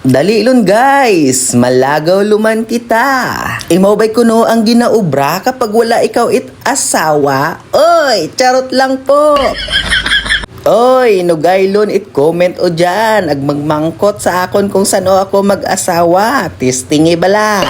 Dali lun guys, malagaw luman kita. Imaw ba'y kuno ang ginaubra kapag wala ikaw it asawa? Oy, charot lang po. Oy, nugaylon it comment o dyan. Ag magmangkot sa akon kung sano ako mag-asawa. Tistingi bala.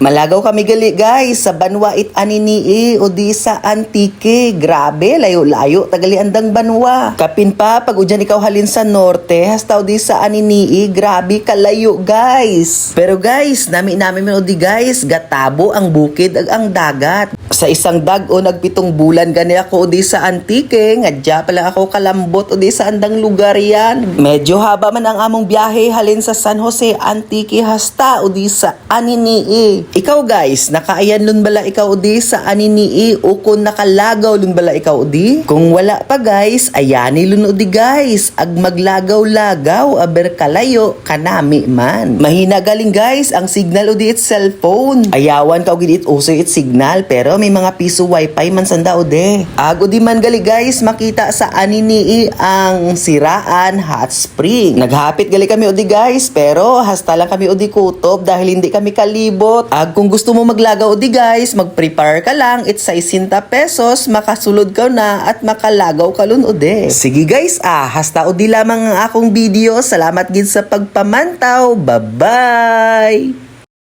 Malagaw kami gali guys sa Banwa it Aninii o di sa Antique. Grabe, layo-layo tagali andang Banwa. Kapin pa pag udyan ikaw halin sa norte, hastaw di sa Aninii. Grabe kalayo guys. Pero guys, nami namin o di guys, gatabo ang bukid ag ang dagat. Sa isang dag o nagpitong bulan gani ako o di sa Antique, ngadya pala ako kalambot o di sa andang lugar yan. Medyo haba man ang among biyahe halin sa San Jose Antique hasta o di sa Aninii. Ikaw guys, nakaayan lun bala ikaw di sa Aninii o kung nakalagaw lun bala ikaw di? Kung wala pa guys, ayani lun di guys. Ag maglagaw-lagaw, aber kalayo, kanami man. Mahina galing guys ang signal o di it cellphone. Ayawan ka o gid it uso it signal pero may mga piso wifi man sanda o de. Ago di man gali guys, makita sa Aninii ang siraan hot spring. Naghapit gali kami o di guys, pero hasta lang kami o di kutob dahil hindi kami kalibot. Ag kung gusto mo maglagaw o di guys, mag-prepare ka lang, it's 60 pesos, makasulod ka na at makalagaw ka lun o di. Sige guys, ah, hasta o di lamang ang akong video. Salamat gid sa pagpamantaw. Bye-bye!